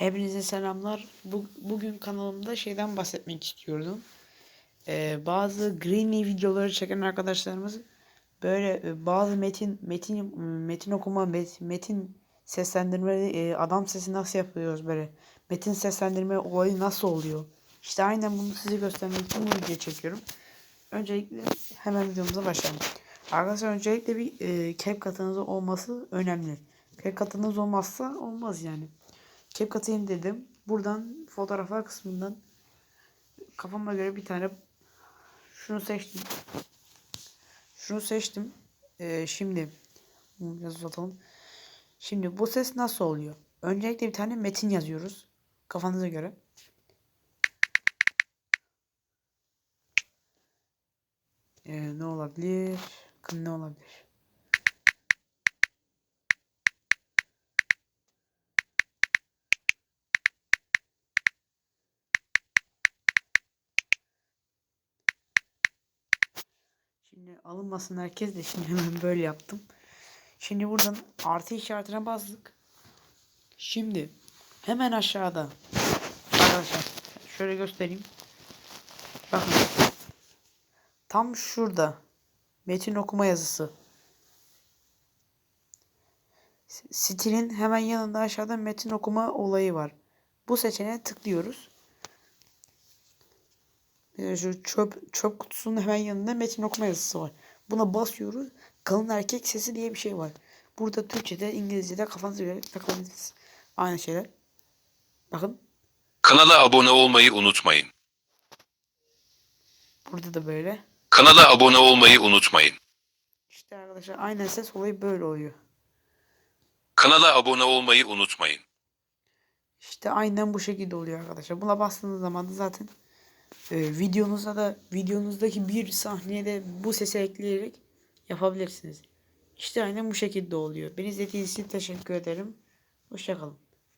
Hepinize selamlar. Bu, bugün kanalımda şeyden bahsetmek istiyordum. Ee, bazı Greeny videoları çeken arkadaşlarımız böyle e, bazı metin metin metin okuma met- metin seslendirme e, adam sesi nasıl yapıyoruz böyle metin seslendirme olayı nasıl oluyor? İşte aynen bunu size göstermek için bu videoyu çekiyorum. Öncelikle hemen videomuza başlayalım. Arkadaşlar öncelikle bir e, CapCut'ınız olması önemli. CapCut'ınız olmazsa olmaz yani. CapCut'ı indirdim. Buradan fotoğraflar kısmından kafama göre bir tane şunu seçtim. Şunu seçtim. Ee, şimdi biraz uzatalım. Şimdi bu ses nasıl oluyor? Öncelikle bir tane metin yazıyoruz. Kafanıza göre. Ee, ne olabilir? Ne olabilir? Şimdi alınmasın herkes de şimdi hemen böyle yaptım. Şimdi buradan artı işaretine bastık. Şimdi hemen aşağıda arkadaşlar şöyle göstereyim. Bakın tam şurada metin okuma yazısı. Stilin hemen yanında aşağıda metin okuma olayı var. Bu seçeneğe tıklıyoruz. De şu çöp çöp kutusunun hemen yanında metin okuma yazısı var. Buna basıyoruz. Kalın erkek sesi diye bir şey var. Burada Türkçe'de, İngilizce'de kafanıza göre takılabilirsiniz. Aynı şeyler. Bakın Kanala abone olmayı unutmayın. burada da böyle. Kanala abone olmayı unutmayın. İşte arkadaşlar aynen ses olayı böyle oluyor. Kanala abone olmayı unutmayın. İşte aynen bu şekilde oluyor arkadaşlar. Buna bastığınız zaman da zaten e, videonuza da videonuzdaki bir sahneye de bu sesi ekleyerek yapabilirsiniz. İşte aynen bu şekilde oluyor. Beni izlediğiniz için teşekkür ederim. Hoşçakalın.